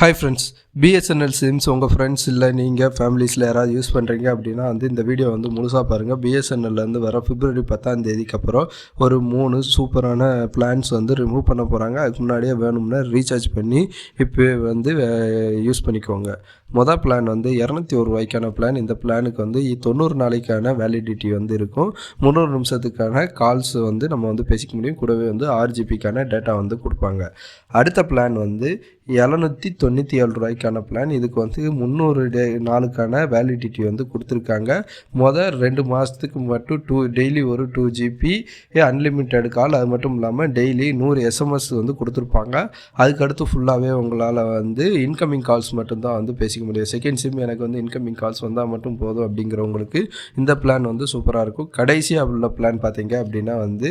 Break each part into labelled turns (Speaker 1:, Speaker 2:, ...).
Speaker 1: Hi friends BSNL sims உங்கள் friends இல்லை நீங்கள் ஃபேமிலிஸில் யாராவது யூஸ் பண்ணுறீங்க அப்படின்னா வந்து இந்த வீடியோ வந்து முழுசாக பாருங்கள் பிஎஸ்என்எல்லேருந்து வர பிப்ரவரி பத்தாம் தேதிக்கு அப்புறம் ஒரு மூணு சூப்பரான பிளான்ஸ் வந்து ரிமூவ் பண்ண போகிறாங்க அதுக்கு முன்னாடியே வேணும்னா ரீசார்ஜ் பண்ணி இப்போ வந்து யூஸ் பண்ணிக்கோங்க. மொதல் பிளான் வந்து இரநூத்தி ஒரு ரூபாய்க்கான பிளான் இந்த பிளானுக்கு வந்து தொண்ணூறு நாளைக்கான வேலிடிட்டி வந்து இருக்கும். முந்நூறு நிமிஷத்துக்கான கால்ஸ் வந்து நம்ம வந்து பேசிக்க முடியும். கூடவே வந்து ஆறு ஜிபிக்கான டேட்டா வந்து கொடுப்பாங்க. அடுத்த பிளான் வந்து எழுநூற்றி தொண்ணூற்றி ஏழு ரூபாய்க்கு ரூபாய்க்கான பிளான் இதுக்கு வந்து முந்நூறு டே நாளுக்கான வேலிடிட்டி வந்து கொடுத்துருக்காங்க. மொதல் ரெண்டு மாதத்துக்கு மட்டும் டூ டெய்லி ஒரு டூ ஜிபி அன்லிமிட்டெட் கால் அது மட்டும் இல்லாமல் டெய்லி நூறு எஸ்எம்எஸ் வந்து கொடுத்துருப்பாங்க. அதுக்கடுத்து ஃபுல்லாகவே உங்களால் வந்து இன்கமிங் கால்ஸ் மட்டும்தான் வந்து பேசிக்க முடியும். செகண்ட் சிம் எனக்கு வந்து இன்கமிங் கால்ஸ் வந்தால் மட்டும் போதும் அப்படிங்கிறவங்களுக்கு இந்த பிளான் வந்து சூப்பராக இருக்கும். கடைசியாக உள்ள பிளான் பார்த்தீங்க அப்படின்னா வந்து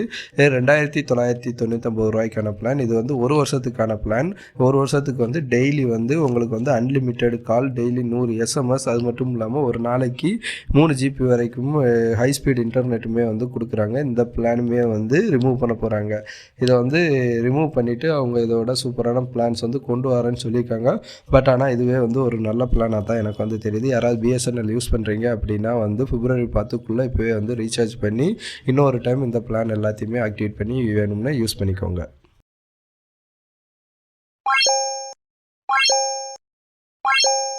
Speaker 1: ரெண்டாயிரத்தி தொள்ளாயிரத்தி தொண்ணூற்றம்பது ரூபாய்க்கான பிளான் இது வந்து ஒரு வருஷத்துக்கான பிளான் ஒரு வருஷத்துக்கு வந்து டெய்லி வந்து உங்களுக்கு வந்து அன்லிமிட்டெட் கால் டெய்லி நூறு எஸ்எம்எஸ் அது மட்டும் இல்லாமல் ஒரு நாளைக்கு மூணு ஜிபி வரைக்கும் ஹை ஸ்பீட் இன்டர்நெட்டுமே வந்து கொடுக்குறாங்க. இந்த பிளானுமே வந்து ரிமூவ் பண்ண போகிறாங்க இதை வந்து ரிமூவ் பண்ணிவிட்டு அவங்க இதோட சூப்பரான பிளான்ஸ் வந்து கொண்டு வரேன்னு சொல்லியிருக்காங்க. பட் ஆனால் இதுவே வந்து ஒரு நல்ல பிளானாக தான் எனக்கு வந்து தெரியுது. யாராவது பிஎஸ்என்எல் யூஸ் பண்ணுறீங்க அப்படின்னா வந்து பிப்ரவரி பத்துக்குள்ளே இப்போவே வந்து ரீசார்ஜ் பண்ணி இன்னொரு டைம் இந்த பிளான் எல்லாத்தையுமே ஆக்டிவேட் பண்ணி வேணும்னா யூஸ் பண்ணிக்கோங்க. Bye.